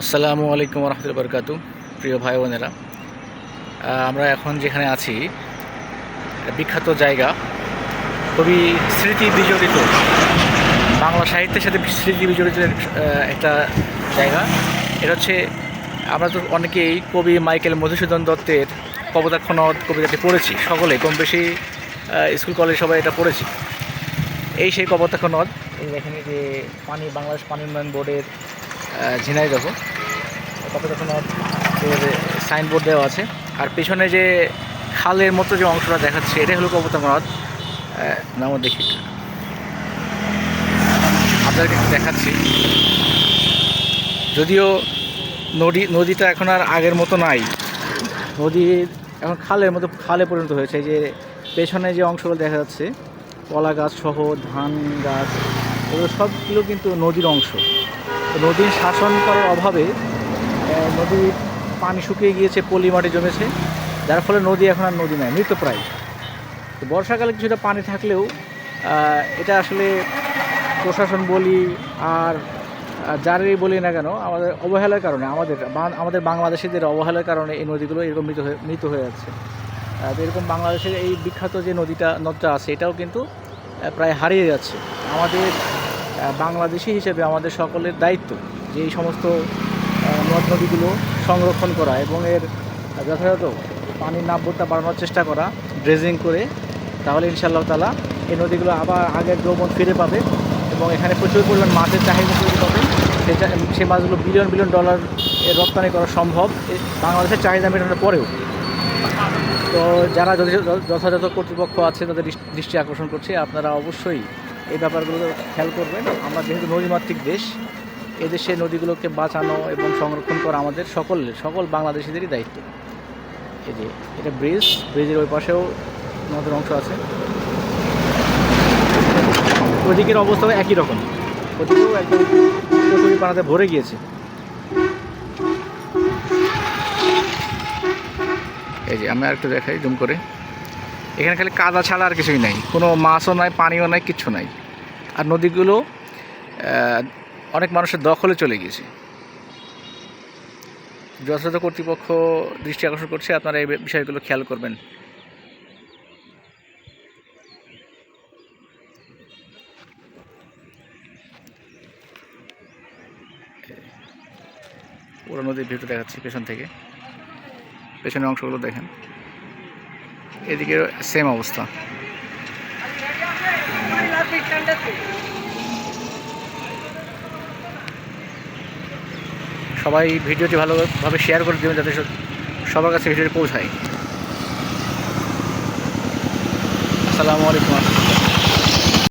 আসসালামু আলাইকুম রহমতুল্লা বরকাতু প্রিয় ভাই বোনেরা আমরা এখন যেখানে আছি, বিখ্যাত জায়গা, খুবই স্মৃতি বিজড়িত, বাংলা সাহিত্যের সাথে স্মৃতি বিজড়িত একটা জায়গা। এটা হচ্ছে, আমরা তো অনেকেই কবি মাইকেল মধুসূদন দত্তের কবতাক্ষ নদ কবিতাটি পড়েছি, সকলে কম বেশি স্কুল কলেজ সবাই এটা পড়েছি। এই সেই কপোতাক্ষ নদ এখানে যে পানি, বাংলাদেশ পানি উন্নয়ন বোর্ডের ঝিনাইদহ সাইনবোর্ড দেওয়া আছে। আর পেছনে যে খালের মতো যে অংশটা দেখাচ্ছে এটাই হলো কপোতাক্ষ নদ আহ, নাম দেখি। আপনাদেরকে একটু দেখাচ্ছি। যদিও নদী নদীটা এখন আর আগের মতো নাই। নদী এখন খালের মতো খালে পরিণত হয়েছে। যে পেছনে যে অংশগুলো দেখা যাচ্ছে কলা গাছ সহ ধান গাছ এগুলো সবগুলো কিন্তু নদীর অংশ। নদীর শাসন করার অভাবে নদীর পানি শুকিয়ে গিয়েছে, পলি মাটি জমেছে। যার ফলে নদী এখন আর নদী নয় মৃতপ্রায় তো বর্ষাকালে কিছুটা পানি থাকলেও এটা আসলে প্রশাসন বলি আর যারই বলি না কেন, আমাদের অবহেলার কারণে, আমাদের আমাদের বাংলাদেশিদের অবহেলার কারণে এই নদীগুলো এরকম মৃত হয়ে মৃত হয়ে যাচ্ছে। এরকম বাংলাদেশের এই বিখ্যাত যে নদীটা, নদটা আছে, এটাও কিন্তু প্রায় হারিয়ে যাচ্ছে। আমাদের বাংলাদেশি হিসেবে আমাদের সকলের দায়িত্ব যে এই সমস্ত নদ নদীগুলো সংরক্ষণ করা এবং এর যথাযথ পানির নাব্যতা বাড়ানোর চেষ্টা করা ড্রেজিং করে, তাহলে ইনশাআল্লাহ তালা এই নদীগুলো আবার আগের যৌবন ফিরে পাবে এবং এখানে প্রচুর পরিমাণ মাছের চাহিদা তৈরি হবে। সে চা- সেই মাছগুলো বিলিয়ন বিলিয়ন ডলার রপ্তানি করা সম্ভব। বাংলাদেশের চাহিদা মেটানোর পরেও। তো যারা যথা- যথাযথ কর্তৃপক্ষ আছে, তাদের দৃষ্টি আকর্ষণ করছে, আপনারা অবশ্যই এই ব্যাপারগুলো খেয়াল করবেন। আমরা যেহেতু নদীমাতৃক দেশ, এদেশে নদীগুলোকে বাঁচানো এবং সংরক্ষণ করা আমাদের সকল সকল বাংলাদেশিদেরই দায়িত্ব। এই যে, এটা ব্রিজ, ব্রিজের ওই পাশেও নদের অংশ আছে। ওদিকের অবস্থাও একই রকম। ওদিকেও একদম কচুরি পানাতে ভরে গিয়েছে। এই যে আমি আর একটু দেখাই, জুম করে। এখানে খালি কাদা ছাড়া আর কিছুই নাই। কোনো মাছও নাই, পানিও নাই, কিচ্ছু নাই। আর নদীগুলো অনেক মানুষের দখলে চলে গিয়েছে। যথাযথ কর্তৃপক্ষ দৃষ্টি আকর্ষণ করছে, আপনারা এই বিষয়গুলো খেয়াল করবেন। পুরো নদীর ভিউটা দেখাচ্ছি পেছন থেকে। পেছনের অংশগুলো দেখেন। এদিকে সেম অবস্থা। সবাই ভিডিওটি ভালোভাবে শেয়ার করে দেবেন যাতে সবার কাছে ভিডিওটি পৌঁছায়। আসসালামু আলাইকুম।